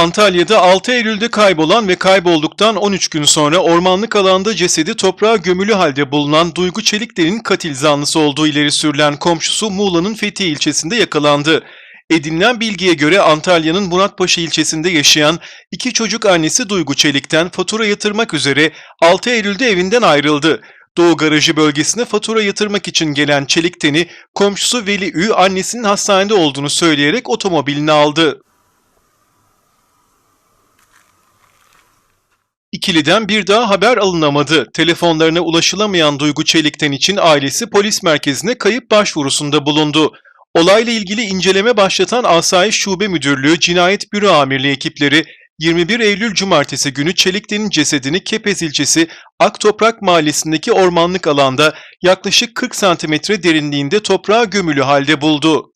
Antalya'da 6 Eylül'de kaybolan ve kaybolduktan 13 gün sonra ormanlık alanda cesedi toprağa gömülü halde bulunan Duygu Çelikler'in katil zanlısı olduğu ileri sürülen komşusu Muğla'nın Fethiye ilçesinde yakalandı. Edinilen bilgiye göre Antalya'nın Muratpaşa ilçesinde yaşayan iki çocuk annesi Duygu Çelik'ten fatura yatırmak üzere 6 Eylül'de evinden ayrıldı. Doğu Garajı bölgesine fatura yatırmak için gelen Çelikten'i komşusu Veli Ü annesinin hastanede olduğunu söyleyerek otomobilini aldı. İkiliden bir daha haber alınamadı. Telefonlarına ulaşılamayan Duygu Çelikten için ailesi polis merkezine kayıp başvurusunda bulundu. Olayla ilgili inceleme başlatan Asayiş Şube Müdürlüğü Cinayet Büro Amirliği ekipleri 21 Eylül Cumartesi günü Çelikten'in cesedini Kepez ilçesi Aktoprak mahallesindeki ormanlık alanda yaklaşık 40 santimetre derinliğinde toprağa gömülü halde buldu.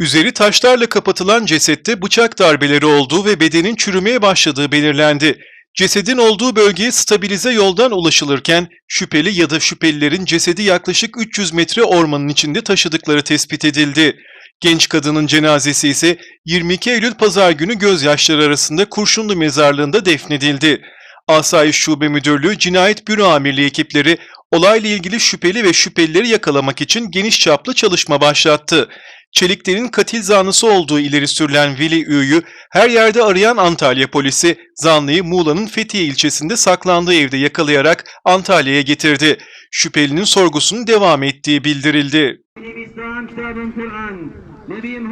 Üzeri taşlarla kapatılan cesette bıçak darbeleri olduğu ve bedenin çürümeye başladığı belirlendi. Cesedin olduğu bölgeye stabilize yoldan ulaşılırken şüpheli ya da şüphelilerin cesedi yaklaşık 300 metre ormanın içinde taşıdıkları tespit edildi. Genç kadının cenazesi ise 22 Eylül pazar günü gözyaşları arasında Kurşunlu mezarlığında defnedildi. Asayiş Şube Müdürlüğü Cinayet Büro Amirliği ekipleri olayla ilgili şüpheli ve şüphelileri yakalamak için geniş çaplı çalışma başlattı. Çelikler'in katil zanlısı olduğu ileri sürülen Veli Ü'yü her yerde arayan Antalya polisi zanlıyı Muğla'nın Fethiye ilçesinde saklandığı evde yakalayarak Antalya'ya getirdi. Şüphelinin sorgusunun devam ettiği bildirildi. İslam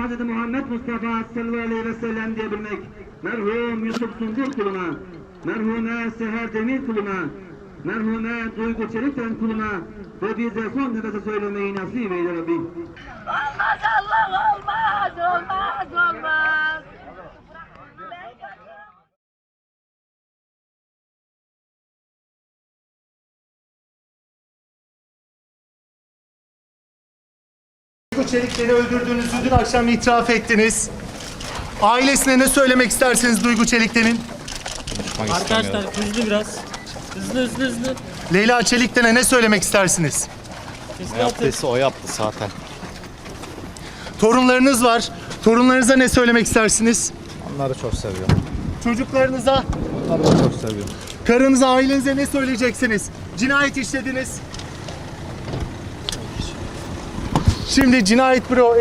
Hazreti Muhammed Mustafa sallallahu aleyhi ve sellem diyebilmek. Merhum Yusuf Sungur kuluna. Merhume Seher Demir kuluna. Merhume Duygu Çelikten kuluna. Ve bize son nefese söylemeyi nasip eyle Rabbim. Olmaz Allah olmaz olmaz olmaz. Bu çelikleri öldürdüğünüzü dün akşam itiraf ettiniz. Ailesine ne söylemek istersiniz Duygu Çelikler'in? Arkadaşlar hızlı biraz. Hızlı hızlı hızlı. Leyla Çelikler'e ne söylemek istersiniz? Ne yaptıysa o yaptı zaten. Torunlarınız var. Torunlarınıza ne söylemek istersiniz? Onları çok seviyorum. Çocuklarınıza, Onları da çok seviyorum. karınıza, ailenize ne söyleyeceksiniz? Cinayet işlediniz. Şimdi cinayet büro